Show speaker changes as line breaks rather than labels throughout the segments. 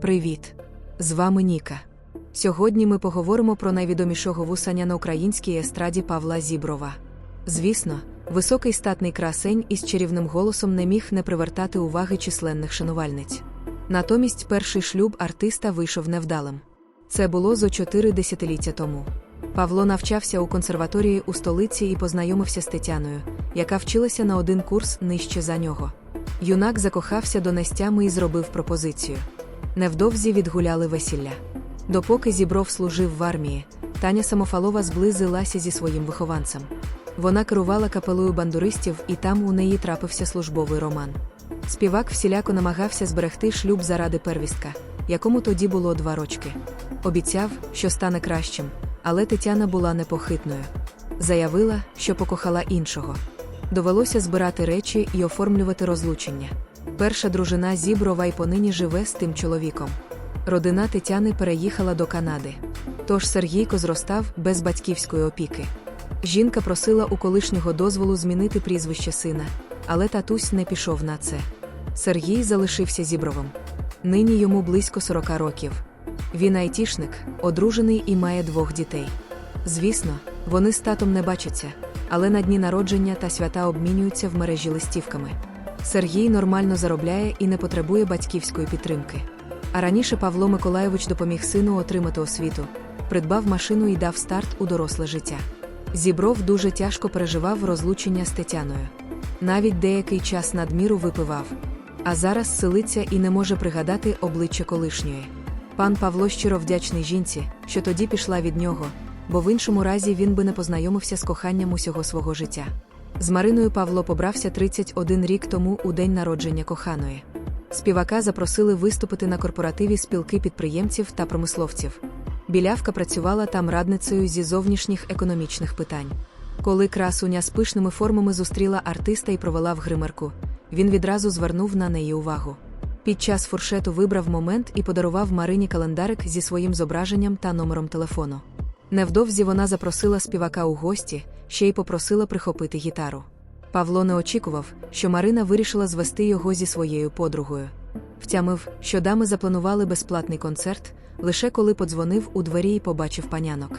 Привіт! З вами Ніка. Сьогодні ми поговоримо про найвідомішого вусаня на українській естраді Павла Зіброва. Звісно, високий статний красень із чарівним голосом не міг не привертати уваги численних шанувальниць. Натомість перший шлюб артиста вийшов невдалим. Це було зо чотири десятиліття тому. Павло навчався у консерваторії у столиці і познайомився з Тетяною, яка вчилася на один курс нижче за нього. Юнак закохався до нестями і зробив пропозицію. Невдовзі відгуляли весілля. Допоки Зібров служив в армії, Таня Самофалова зблизилася зі своїм вихованцем. Вона керувала капелою бандуристів, і там у неї трапився службовий роман. Співак всіляко намагався зберегти шлюб заради первістка, якому тоді було два рочки. Обіцяв, що стане кращим, але Тетяна була непохитною. Заявила, що покохала іншого. Довелося збирати речі і оформлювати розлучення. Перша дружина Зіброва й понині живе з тим чоловіком. Родина Тетяни переїхала до Канади. Тож Сергійко зростав без батьківської опіки. Жінка просила у колишнього дозволу змінити прізвище сина, але татусь не пішов на це. Сергій залишився Зібровим. Нині йому близько 40 років. Він айтішник, одружений і має двох дітей. Звісно, вони з татом не бачаться, але на дні народження та свята обмінюються в мережі листівками. Сергій нормально заробляє і не потребує батьківської підтримки. А раніше Павло Миколайович допоміг сину отримати освіту, придбав машину і дав старт у доросле життя. Зібров дуже тяжко переживав розлучення з Тетяною. Навіть деякий час надміру випивав. А зараз силиться і не може пригадати обличчя колишньої. Пан Павло щиро вдячний жінці, що тоді пішла від нього, бо в іншому разі він би не познайомився з коханням усього свого життя. З Мариною Павло побрався 31 рік тому у день народження коханої. Співака запросили виступити на корпоративі спілки підприємців та промисловців. Білявка працювала там радницею зі зовнішніх економічних питань. Коли красуня з пишними формами зустріла артиста і провела в гримерку, він відразу звернув на неї увагу. Під час фуршету вибрав момент і подарував Марині календарик зі своїм зображенням та номером телефону. Невдовзі вона запросила співака у гості, ще й попросила прихопити гітару. Павло не очікував, що Марина вирішила звести його зі своєю подругою. Втямив, що дами запланували безплатний концерт, лише коли подзвонив у двері і побачив панянок.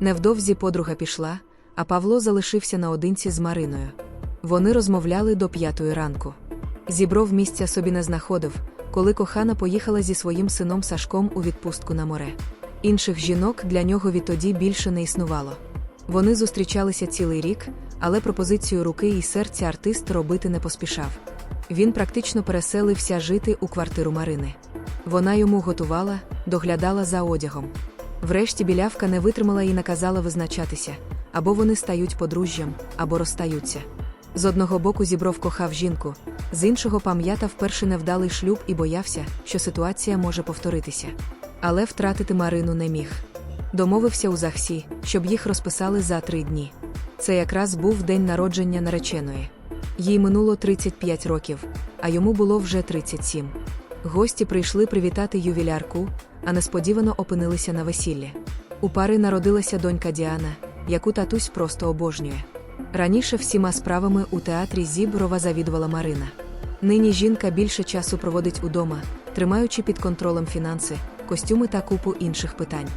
Невдовзі подруга пішла, а Павло залишився наодинці з Мариною. Вони розмовляли до п'ятої ранку. Зібров місця собі не знаходив, коли кохана поїхала зі своїм сином Сашком у відпустку на море. Інших жінок для нього відтоді більше не існувало. Вони зустрічалися цілий рік, але пропозицію руки і серця артист робити не поспішав. Він практично переселився жити у квартиру Марини. Вона йому готувала, доглядала за одягом. Врешті білявка не витримала і наказала визначатися або вони стають подружжям, або розстаються. З одного боку зібров кохав жінку, з іншого пам'ятав перший невдалий шлюб і боявся, що ситуація може повторитися. Але втратити Марину не міг. Домовився у Захсі, щоб їх розписали за три дні. Це якраз був день народження нареченої. Їй минуло 35 років, а йому було вже 37. Гості прийшли привітати ювілярку, а несподівано опинилися на весіллі. У пари народилася донька Діана, яку татусь просто обожнює. Раніше всіма справами у театрі Зіброва завідувала Марина. Нині жінка більше часу проводить удома, тримаючи під контролем фінанси, костюми та купу інших питань.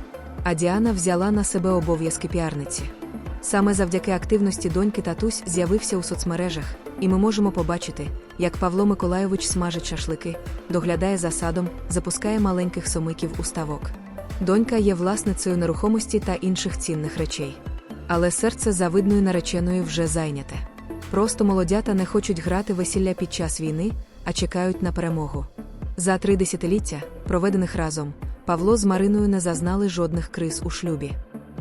А Діана взяла на себе обов'язки піарниці. Саме завдяки активності доньки татусь з'явився у соцмережах, і ми можемо побачити, як Павло Миколайович смажить шашлики, доглядає за садом, запускає маленьких сомиків у ставок. Донька є власницею нерухомості та інших цінних речей. Але серце завидної нареченої вже зайняте. Просто молодята не хочуть грати весілля під час війни, а чекають на перемогу. За три десятиліття, проведених разом, Павло з Мариною не зазнали жодних криз у шлюбі.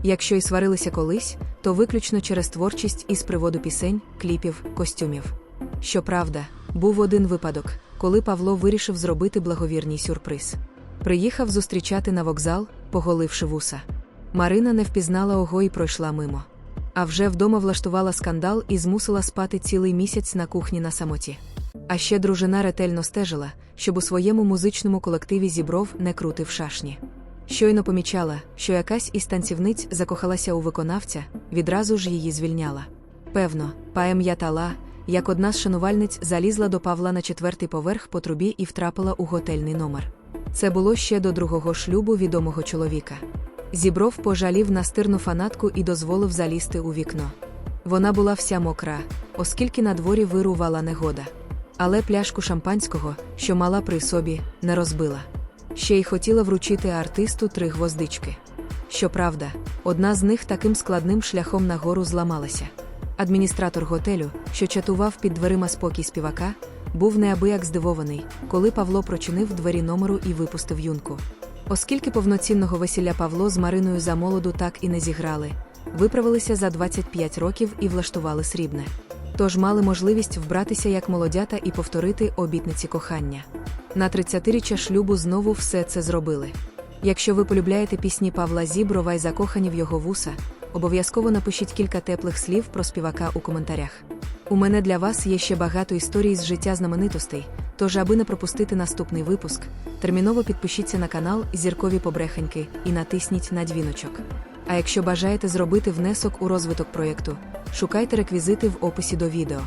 Якщо й сварилися колись, то виключно через творчість із приводу пісень, кліпів, костюмів. Щоправда, був один випадок, коли Павло вирішив зробити благовірний сюрприз. Приїхав зустрічати на вокзал, поголивши вуса. Марина не впізнала ого і пройшла мимо. А вже вдома влаштувала скандал і змусила спати цілий місяць на кухні на самоті. А ще дружина ретельно стежила, щоб у своєму музичному колективі зібров не крутив шашні. Щойно помічала, що якась із танцівниць закохалася у виконавця, відразу ж її звільняла. Певно, пам'ятала, як одна з шанувальниць залізла до Павла на четвертий поверх по трубі і втрапила у готельний номер. Це було ще до другого шлюбу відомого чоловіка. Зібров пожалів настирну фанатку і дозволив залізти у вікно. Вона була вся мокра, оскільки на дворі вирувала негода. Але пляшку шампанського, що мала при собі, не розбила. Ще й хотіла вручити артисту три гвоздички. Щоправда, одна з них таким складним шляхом нагору зламалася. Адміністратор готелю, що чатував під дверима спокій співака, був неабияк здивований, коли Павло прочинив двері номеру і випустив юнку. Оскільки повноцінного весілля Павло з Мариною за молоду так і не зіграли, виправилися за 25 років і влаштували срібне. Тож мали можливість вбратися як молодята і повторити обітниці кохання. На 30-річчя шлюбу знову все це зробили. Якщо ви полюбляєте пісні Павла Зіброва і закохані в його вуса, обов'язково напишіть кілька теплих слів про співака у коментарях. У мене для вас є ще багато історій з життя знаменитостей, тож, аби не пропустити наступний випуск, терміново підпишіться на канал Зіркові Побрехеньки і натисніть на дзвіночок. А якщо бажаєте зробити внесок у розвиток проєкту, шукайте реквізити в описі до відео.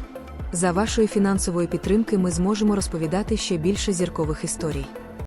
За вашої фінансової підтримки ми зможемо розповідати ще більше зіркових історій.